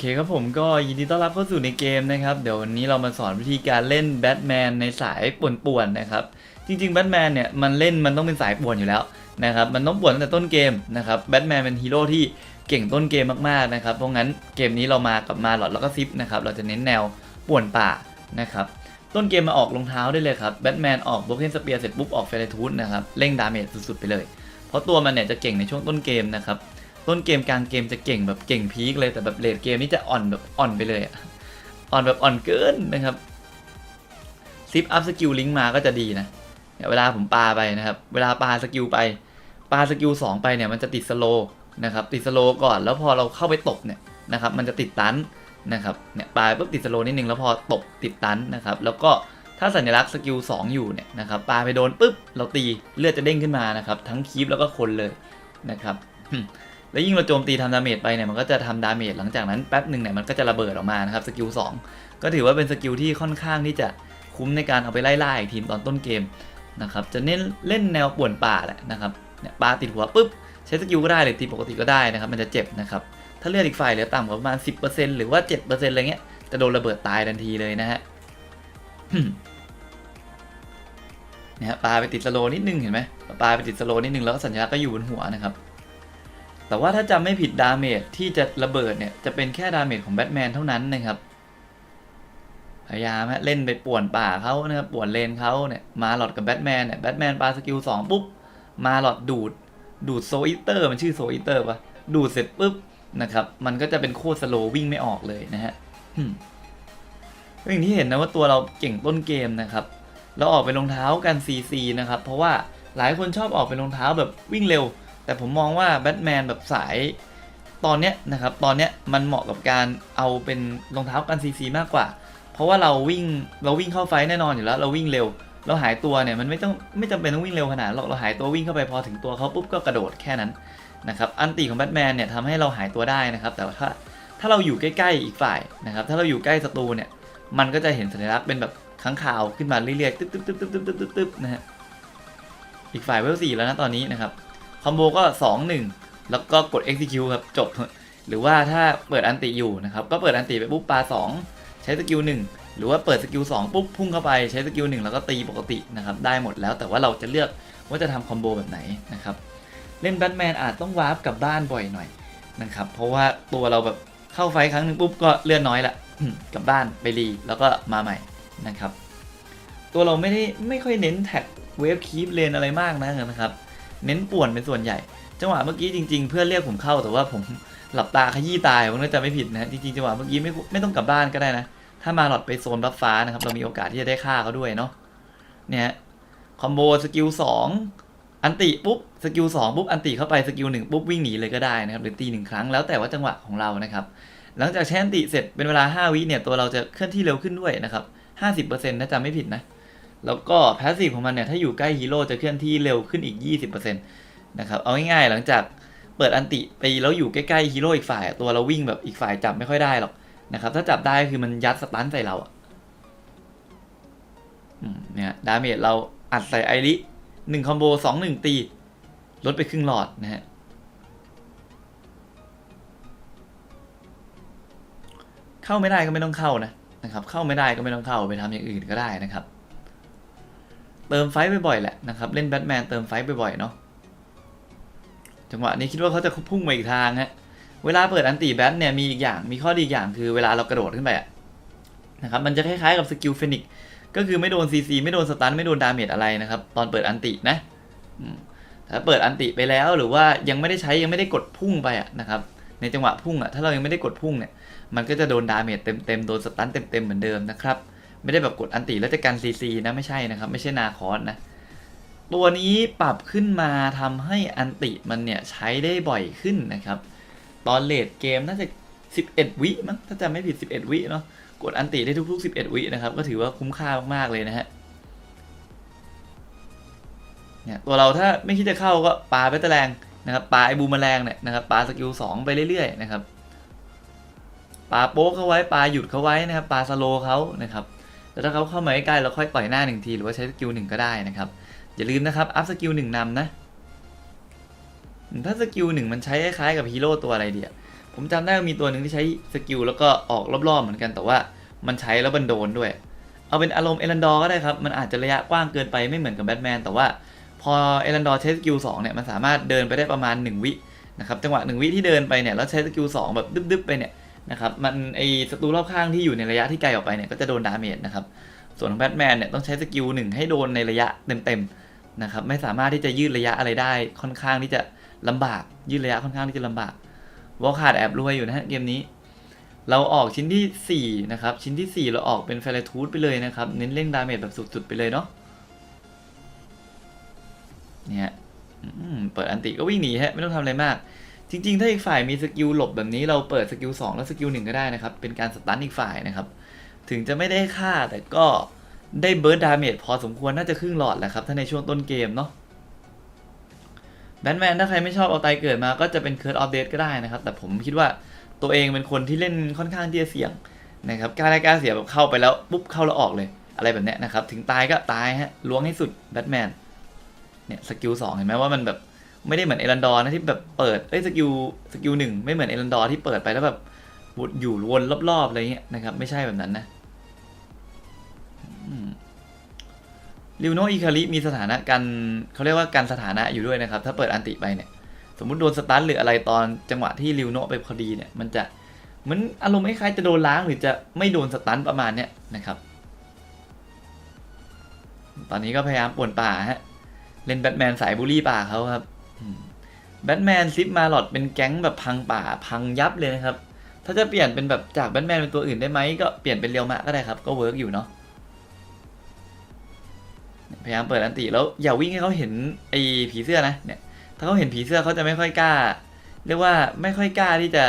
เคครับผมก็ยินดีต้อนรับเข้าสู่ในเกมนะครับ เดี๋ยววันนี้เรามาสอนวิธีการเล่นแบทแมนในสายป่วนๆนะครับ จริงๆแบทแมนเนี่ยมันเล่นมันต้องเป็นสายป่วนอยู่แล้วนะครับมันต้องป่วนตั้งแต่ต้นเกมนะครับแบทแมนเป็นฮีโร่ที่เก่งต้นเกมมากๆนะครับเพราะงั้นเกมนี้เรามากับมาหลอดแล้วก็ซิปนะครับเราจะเน้นแนวป่วนป่านะครับต้นเกมมาออกรองเท้าได้เลยครับแบทแมนออกโบเกนสเปียร์เสร็จปุ๊บออกเฟรทูสนะครับเร่งดาเมจสุดๆไปเลย เพราะตัวมันเนี่ยจะเก่งในช่วงต้นเกมนะครับ ต้นเกมกลางเกมจะเก่งแบบเก่งพีคเลยแต่แบบเลดเกมนี่จะอ่อนแบบอ่อนไปเลยอะอ่อนแบบอ่อนเกินนะครับซิปอัพสกิลลิงก์มาก็จะดีนะเนี่ยเวลาผมปาไปนะครับ เวลาปาสกิลไปปาสกิลสองไปเนี่ยมันจะติดสโลนะครับติดสโลก่อนแล้วพอเราเข้าไปตบเนี่ยนะครับมันจะติดตันนะครับเนี่ยปาปุ๊บติดสโลนิดนึงแล้วพอตบติดตันนะครับแล้วก็ถ้าสัญลักษณ์สกิล2อยู่เนี่ยนะครับปาไปโดนปุ๊บเราตีเลือดจะเด้งขึ้นมานะครับทั้งคีปแล้วก็คนเลยนะครับ แล้วยิ่งเราโจมตีทำดาเมจไปเนี่ยมันก็จะทำดาเมจหลังจากนั้นแป๊บหนึ่งเนี่ยมันก็จะระเบิดออกมานะครับสกิล2ก็ถือว่าเป็นสกิลที่ค่อนข้างที่จะคุ้มในการเอาไปไล่ล่าอีกทีมตอนต้นเกมนะครับจะเน้นเล่นแนวป่วนป่าแหละนะครับเนี่ยปาติดหัวปุ๊บใช้สกิลก็ได้หรือตีปกติก็ได้นะครับมันจะเจ็บนะครับถ้าเลือดอีกฝ่ายเหลือต่ำกว่าประมาณ 10%หรือว่า 7%อะไรเงี้ยจะโดนระเบิดตายทันทีเลยนะฮะเนี่ยฮะปาไปติดสโลนิดนึงเห็นไหมปลาไปติดสโลนิดนึงแล้วก็สัญลักษณ์ก็อยู่บนหัวนะครับ แต่ว่าถ้าจำไม่ผิดดาเมจที่จะระเบิดเนี่ย จะเป็นแค่ดาเมจของแบทแมนเท่านั้นนะครับ พยายามฮะเล่นไปป่วนป่าเขานะครับป่วนเลนเขาเนี่ยมาหลอดกับแบทแมนเนี่ยแบทแมนปาสกิลสองปุ๊บ มาหลอดดูด ดูดโซอิเตอร์มันชื่อโซอิเตอร์ปะดูดเสร็จปุ๊บนะครับ มันก็จะเป็นโคตรสโลว์วิ่งไม่ออกเลยนะฮะอืมก็อย่างที่เห็นนะว่าตัวเราเก่งต้นเกมนะครับเราออกเป็นรองเท้ากัน CC นะครับ เพราะว่าหลายคนชอบออกเป็นรองเท้าแบบวิ่งเร็ว แต่ผมมองว่าแบทแมนแบบสายตอนเนี้ยนะครับตอนเนี้ยมันเหมาะกับการเอาเป็นรองเท้ากันซีซีมากกว่า เพราะว่าเราวิ่งเราวิ่งเข้าไฟแน่นอนอยู่แล้ว เราวิ่งเร็ว เราหายตัวเนี่ยมันไม่ต้องไม่จำเป็นต้องวิ่งเร็วขนาดหรอกเราหายตัววิ่งเข้าไปพอถึงตัวเขาปุ๊บก็กระโดดแค่นั้นนะครับอันตีของแบทแมนเนี่ยทำให้เราหายตัวได้นะครับ แต่ว่าถ้าถ้าเราอยู่ใกล้ๆอีกฝ่ายนะครับถ้าเราอยู่ใกล้ศัตรูเนี่ยมันก็จะเห็นสัญลักษณ์เป็นแบบข้างข่าวขึ้นมาเรื่อยๆตึ๊บตึ๊บตึ๊บตึ๊บตึ๊บตึ๊บนะฮะอีกฝ่ายเวลสี่แล้วนะตอนนี้นะครับ คอมโบก็ 2 1 แล้วก็กด execute ครับจบ หรือว่าถ้าเปิดอันติอยู่นะครับ ก็เปิดอันติไปปุ๊บปา2 ใช้สกิล 1 หรือว่าเปิดสกิล 2 ปุ๊บพุ่งเข้าไปใช้สกิล 1 แล้วก็ตีปกตินะครับ ได้หมดแล้วแต่ว่าเราจะเลือกว่าจะทำคอมโบแบบไหนนะครับ เล่นแบทแมนอาจต้องวาร์ปกลับบ้านบ่อยหน่อยนะครับ เพราะว่าตัวเราแบบเข้าไฟครั้งหนึ่งปุ๊บก็เลื่อนน้อยละกลับบ้านไปรีแล้วก็มาใหม่นะครับ ตัวเราไม่ได้ไม่ค่อยเน้นแท็กเวฟคีปเลนอะไรมากนะนะครับ เน้นป่วนเป็นส่วนใหญ่ จังหวะเมื่อกี้จริง ๆ เพื่อนเรียกผมเข้าแต่ว่าผมหลับตาขยี้ตายผมน่าจะไม่ผิดนะจริงๆจังหวะเมื่อกี้ไม่ไม่ต้องกลับบ้านก็ได้นะ ถ้ามาหลอดไปโซนบัฟฟ้านะครับ เรามีโอกาสที่จะได้ฆ่าเขาด้วยเนาะเนี่ยคอมโบสกิลสองอันติปุ๊บสกิลสองปุ๊บอันติเข้าไปสกิลหนึ่งปุ๊บวิ่งหนีเลยก็ได้นะครับหรือตีหนึ่งครั้งแล้วแต่ว่าจังหวะของเรานะครับ หลังจากใช้อันติเสร็จเป็นเวลา 5 วิเนี่ยตัวเราจะเคลื่อนที่เร็วขึ้นด้วยนะครับ50%ถ้าจำไม่ผิดนะ แล้วก็แพสซีฟของมันเนี่ย ถ้าอยู่ใกล้ฮีโร่จะเคลื่อนที่เร็วขึ้นอีก 20%นะครับ เอาง่ายๆหลังจากเปิดอันติไปแล้วอยู่ใกล้ๆฮีโร่อีกฝ่าย ตัวเราวิ่งแบบอีกฝ่ายจับไม่ค่อยได้หรอกนะครับถ้าจับได้คือมันยัดสตันใส่เราเนี่ยดาเมจเราอัดใส่ไอริหนึ่งคอมโบสองหนึ่งตี ลดไปครึ่งหลอดนะฮะเข้าไม่ได้ก็ไม่ต้องเข้านะนะครับ เข้าไม่ได้ก็ไม่ต้องเข้าไปทำอย่างอื่นก็ได้นะครับ เติมไฟบ่อยๆแหละนะครับ เล่นแบทแมนเติมไฟบ่อยๆเนาะจังหวะนี้คิดว่าเขาจะพุ่งมาอีกทางฮะเวลาเปิดอันตีแบทเนี่ยมีอีกอย่างมีข้อดีอีกอย่างคือเวลาเรากระโดดขึ้นไปนะครับมันจะคล้ายๆกับสกิลเฟนิกก็คือไม่โดนซีซีไม่โดนสตันไม่โดนดาเมจอะไรนะครับตอนเปิดอันตินะถ้าเปิดอันติไปแล้วหรือว่ายังไม่ได้ใช้ยังไม่ได้กดพุ่งไปอะนะครับในจังหวะพุ่งอะถ้าเรายังไม่ได้กดพุ่งเนี่ยมันก็จะโดนดาเมจเต็มๆโดนสตันเต็มๆเหมือนเดิมนะครับ ไม่ได้แบบกดอันติแล้วจะกันซีซีนะไม่ใช่นะครับ ไม่ใช่นาคอสนะ ตัวนี้ปรับขึ้นมาทำให้อันติมันเนี่ยใช้ได้บ่อยขึ้นนะครับ ตอนเลดเกมน่าจะ 11 วิมั้งถ้าจำไม่ผิด 11 วิเนาะกดอันติได้ทุกๆ 11 วินะครับ ก็ถือว่าคุ้มค่ามากๆเลยนะฮะเนี่ยตัวเราถ้าไม่คิดจะเข้าก็ปาไปตะแรงนะครับปาไอ้บูมแมลงเนี่ยนะครับปาสกิล2ไปเรื่อยๆนะครับปาโป๊กเขาไว้ปาหยุดเขาไว้นะครับปาสโลเขานะครับ แล้วถ้าเขาเข้ามาใกล้เราค่อยต่อยหน้าหนึ่งทีหรือว่าใช้สกิลหนึ่งก็ได้นะครับ อย่าลืมนะครับ อัพสกิลหนึ่งนำนะ ถ้าสกิลหนึ่งมันใช้คล้ายๆกับฮีโร่ตัวอะไรเดียผมผมจำได้ว่ามีตัวหนึ่งที่ใช้สกิลแล้วก็ออกรอบๆเหมือนกันแต่ว่ามันใช้แล้วมันโดนด้วย เอาเป็นอารมณ์เอรันดอร์ก็ได้ครับ มันอาจจะระยะกว้างเกินไปไม่เหมือนกับแบทแมนแต่ว่าพอเอรันดอร์ใช้สกิล2เนี่ยมันสามารถเดินไปได้ประมาณ 1 วินะครับจังหวะ 1 วิที่เดินไปเนี่ยแล้วใช้สกิล2แบบดึ๊บๆไปเนี่ย นะครับมันไอศัตรูรอบข้างที่อยู่ในระยะที่ไกลออกไปเนี่ยก็จะโดนดาเมจนะครับส่วนของแบทแมนเนี่ยต้องใช้สกิลหนึ่งให้โดนในระยะเต็มๆนะครับไม่สามารถที่จะยืดระยะอะไรได้ค่อนข้างที่จะลำบากยืดระยะค่อนข้างที่จะลำบากวอลขาดแอบรวยอยู่นะฮะเกมนี้ เราออกชิ้นที่4นะครับชิ้นที่ 4 เราออกเป็นเฟรทูธไปเลยนะครับเน้นเล่งดาเมจแบบสุดๆไปเลยเนาะเนี่ยเปิดอันติก็วิ่งหนีฮะไม่ต้องทำอะไรมาก จริงๆ ถ้าอีกฝ่ายมีสกิลหลบแบบนี้เราเปิดสกิล2แล้วสกิล1ก็ได้นะครับ เป็นการสตันอีกฝ่ายนะครับ ถึงจะไม่ได้ฆ่าแต่ก็ได้เบิร์ดดาเมจพอสมควรน่าจะครึ่งหลอดแหละครับ ถ้าในช่วงต้นเกมเนาะแบทแมนถ้าใครไม่ชอบเอาตายเกิดมาก็จะเป็นเคิร์ดออฟเดตก็ได้นะครับ แต่ผมคิดว่าตัวเองเป็นคนที่เล่นค่อนข้างที่จะเสี่ยงนะครับกล้าได้กล้าเสียแบบเข้าไปแล้วปุ๊บเข้าแล้วออกเลย อะไรแบบนี้นะครับ ถึงตายก็ตายฮะล้วงให้สุดแบทแมนเนี่ยสกิลสองเห็นไหมว่ามันแบบ ไม่ได้เหมือนเอรันดอร์นะที่แบบเปิดเอ้ยสกิลสกิลหนึ่งไม่เหมือนเอรันดอร์ที่เปิดไปแล้วแบบอยู่วนรอบๆอะไรเงี้ยนะครับ ไม่ใช่แบบนั้นนะอืมริวโนอิคาริมีสถานะการเขาเรียกว่าการสถานะอยู่ด้วยนะครับ ถ้าเปิดอันติไปเนี่ย สมมุติโดนสตันหรืออะไรตอนจังหวะที่ริวโนไปพอดีเนี่ย มันจะเหมือนอารมณ์คล้ายๆจะโดนล้างหรือจะไม่โดนสตันประมาณเนี้ยนะครับ ตอนนี้ก็พยายามป่วนป่าฮะ เล่นแบทแมนสายบูลลี่ป่าเขาครับ แบทแมนซิปมาหลอดเป็นแก๊งแบบพังป่าพังยับเลยนะครับ ถ้าจะเปลี่ยนเป็นแบบจากแบทแมนเป็นตัวอื่นได้ไหมก็เปลี่ยนเป็นเรียวมะก็ได้ครับ ก็เวิร์กอยู่เนาะพยายามเปิดอันติแล้วอย่าวิ่งให้เขาเห็นไอ้ผีเสื้อนะเนี่ย ถ้าเขาเห็นผีเสื้อเขาจะไม่ค่อยกล้า เรียกว่าไม่ค่อยกล้าที่จะ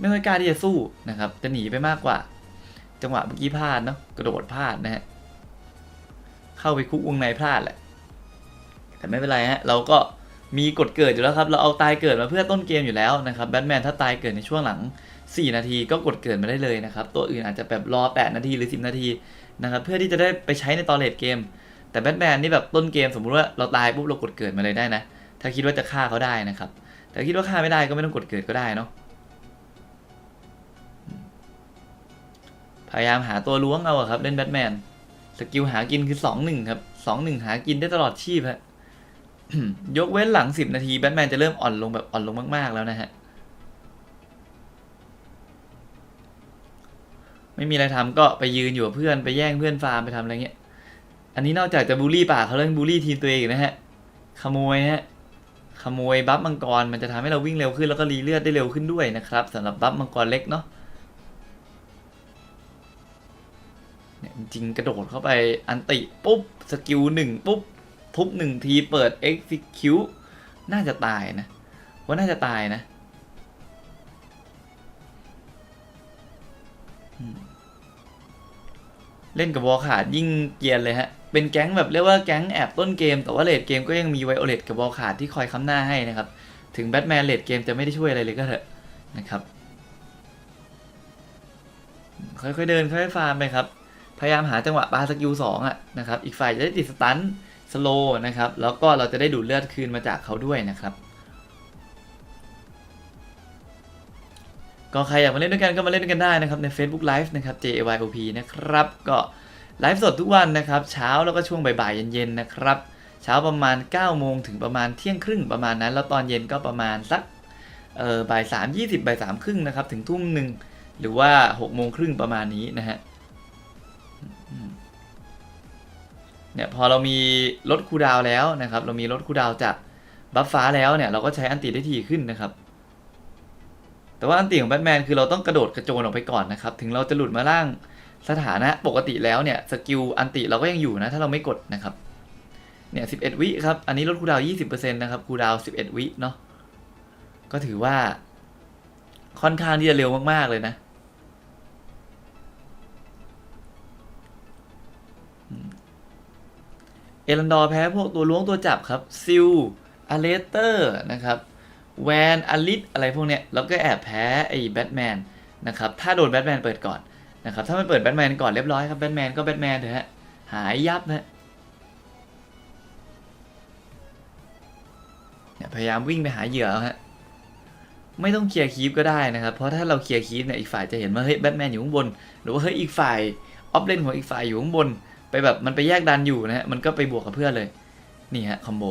ไม่ค่อยกล้าที่จะสู้นะครับ จะหนีไปมากกว่า จังหวะเมื่อกี้พลาดเนาะกระโดดพลาดนะฮะเข้าไปคุกวงในพลาดแหละ แต่ไม่เป็นไรฮะเราก็ มีกฎเกิดอยู่แล้วครับเราเอาตายเกิดมาเพื่อต้นเกมอยู่แล้วนะครับแบทแมนถ้าตายเกิดในช่วงหลัง 4 นาทีก็กดเกิดมาได้เลยนะครับตัวอื่นอาจจะแบบรอ 8 นาทีหรือ 10 นาทีนะครับเพื่อที่จะได้ไปใช้ในตอนเลดเกม แต่แบทแมนนี่แบบต้นเกมสมมุติว่าเราตายปุ๊บเรากดเกิดมาเลยได้นะ ถ้าคิดว่าจะฆ่าเขาได้นะครับ แต่คิดว่าฆ่าไม่ได้ก็ไม่ต้องกดเกิดก็ได้เนาะพยายามหาตัวล้วงเอาครับเล่นแบทแมนสกิลหากินคือสองหนึ่งครับสองหนึ่งหากินได้ตลอดชีพฮะ ยกเว้นหลังสิบนาทีแบทแมนจะเริ่มอ่อนลงแบบอ่อนลงมากๆแล้วนะฮะ ไม่มีอะไรทำก็ไปยืนอยู่กับเพื่อนไปแย่งเพื่อนฟาร์มไปทำอะไรเงี้ย อันนี้นอกจากจะบูลลี่ป่าเขาเล่นบูลลี่ทีมตัวเองนะฮะ ขโมยฮะ ขโมยบัฟมังกรมันจะทำให้เราวิ่งเร็วขึ้นแล้วก็รีเลือดได้เร็วขึ้นด้วยนะครับสำหรับบัฟมังกรเล็กเนาะเนี่ยจริงกระโดดเข้าไปอันติปุ๊บสกิลหนึ่งปุ๊บ ทุบหนึ่งทีเปิด execute น่าจะตายนะ ว่าน่าจะตายนะ เล่นกับวอลขาดยิ่งเกียนเลยฮะ เป็นแก๊งแบบเรียกว่าแก๊งแอบต้นเกม แต่ว่าเลดเกมก็ยังมีไวโอเลตกับวอลขาดที่คอยค้ำหน้าให้นะครับ ถึงแบทแมนเลดเกมจะไม่ได้ช่วยอะไรเลยก็เถอะนะครับ ค่อยๆเดินค่อยๆฟาร์มไปครับ พยายามหาจังหวะปาสกิลสองอะนะครับ อีกฝ่ายจะได้ติดสตันส โลนะครับ แล้วก็เราจะได้ดูดเลือดคืนมาจากเขาด้วยนะครับ ก็ใครอยากมาเล่นด้วยกันก็มาเล่นด้วยกันได้นะครับ ใน Facebook Live นะครับ JAYOP นะครับ ก็ไลฟ์สดทุกวันนะครับ เช้าแล้วก็ช่วงบ่ายๆเย็นๆนะครับ เช้าประมาณ9โมงถึงประมาณเที่ยงครึ่งประมาณนั้น แล้วตอนเย็นก็ประมาณสักเออบ่ายสามยี่สิบบ่ายสามครึ่งนะครับ ถึงทุ่มหนึ่งหรือว่า6โมงครึ่งประมาณนี้นะฮะ เนี่ยพอเรามีลดคูดาวแล้วนะครับ เรามีลดคูดาวจากบัฟฟ้าแล้วเนี่ยเราก็ใช้อันติได้ทีขึ้นนะครับ แต่ว่าอันติของแบทแมนคือเราต้องกระโดดกระโจนออกไปก่อนนะครับ ถึงเราจะหลุดมาล่างสถานะปกติแล้วเนี่ยสกิลอันติเราก็ยังอยู่นะถ้าเราไม่กดนะครับ เนี่ย11วิครับ อันนี้ลดคูดาวน์20%นต์นะครับคูดาวน์11วิเนาะ ก็ถือว่าค่อนข้างที่จะเร็วมากๆเลยนะ เอรันดอร์แพ้พวกตัวล้วงตัวจับครับซิลอเลเตอร์นะครับแวนอลิสอะไรพวกเนี้ยแล้วก็แอบแพ้ไอ้แบทแมนนะครับถ้าโดนแบทแมนเปิดก่อนนะครับถ้ามันเปิดแบทแมนก่อนเรียบร้อยครับแบทแมนก็แบทแมนเถอะฮะหายยับนะเนี่ยพยายามวิ่งไปหาเหยื่อฮะไม่ต้องเคลียร์คีปก็ได้นะครับ เพราะถ้าเราเคลียร์คีปเนี่ยอีกฝ่ายจะเห็นว่าเฮ้ยแบทแมนอยู่ข้างบน หรือว่าเฮ้ยอีกฝ่ายออฟเลนของอีกฝ่ายอยู่ข้างบน ไปแบบมันไปแยกดันอยู่นะฮะมันก็ไปบวกกับเพื่อนเลย นี่ฮะคอมโบ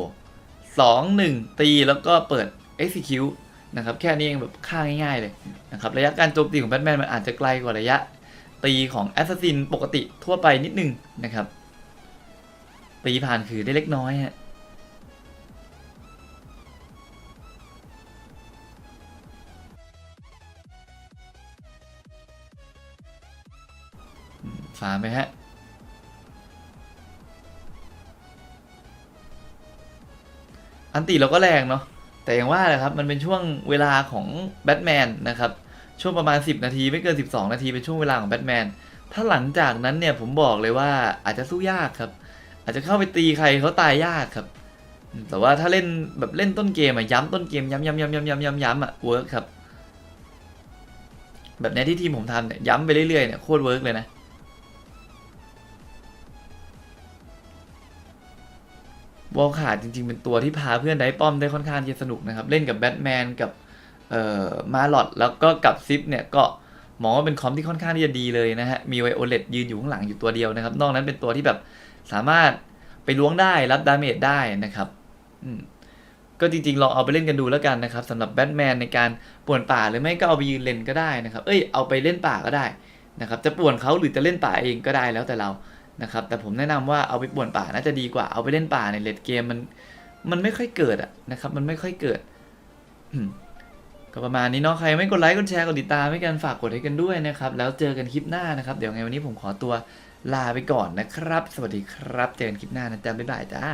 สองหนึ่งตีแล้วก็เปิด execute นะครับแค่นี้เองแบบค่าง่ายๆเลยนะครับระยะการโจมตีของแบทแมนมันอาจจะไกลกว่าระยะ ตีของแอสซัสซินปกติทั่วไปนิดนึงนะครับตีผ่านคือได้เล็กน้อยฮะฟามไปฮะ อันติเราก็แรงเนาะแต่อย่างว่าแหละครับมันเป็นช่วงเวลาของแบทแมนนะครับช่วงประมาณ 10 นาทีไม่เกิน 12 นาทีเป็นช่วงเวลาของแบทแมนถ้าหลังจากนั้นเนี่ยผมบอกเลยว่าอาจจะสู้ยากครับ อาจจะเข้าไปตีใครเขาตายยากครับ แต่ว่าถ้าเล่นแบบเล่นต้นเกมอะย้ำต้นเกมย้ำย้ำย้ำย้ำย้ำย้ำย้ำอะเวิร์กครับ แบบนี้ที่ทีมผมทำเนี่ยย้ำไปเรื่อยๆเนี่ยโคตรเวิร์กเลยนะ วอลขาดจริงๆ เป็นตัวที่พาเพื่อนได้ป้อมได้ค่อนข้างจะสนุกนะครับ เล่นกับแบทแมนกับเอ่อมาลอดแล้วก็กับซิปเนี่ยก็มองว่าเป็นคอมที่ค่อนข้างที่จะดีเลยนะฮะ มีไวโอเลตยืนอยู่ข้างหลังอยู่ตัวเดียวนะครับ นอกนั้นเป็นตัวที่แบบสามารถไปล้วงได้รับดาเมจได้นะครับอืมก็จริงๆ ลองเอาไปเล่นกันดูแล้วกันนะครับสำหรับแบทแมนในการป่วนป่าหรือไม่ก็เอาไปยืนเล่นก็ได้นะครับ เอ้ยเอาไปเล่นป่าก็ได้นะครับจะป่วนเขาหรือจะเล่นป่าเองก็ได้แล้วแต่เรา นะครับแต่ผมแนะนำว่าเอาไปป่วนป่าน่าจะดีกว่าเอาไปเล่นป่าในเลดเกมมันมันไม่ค่อยเกิดอะนะครับ มันไม่ค่อยเกิดก็ประมาณนี้เนาะใครไม่กดไลค์กดแชร์กดติดตามให้กันฝากกดให้กันด้วยนะครับ แล้วเจอกันคลิปหน้านะครับ เดี๋ยวไงวันนี้ผมขอตัวลาไปก่อนนะครับ สวัสดีครับ เจอกันคลิปหน้านะจ๊ะบ๊ายบายจ้า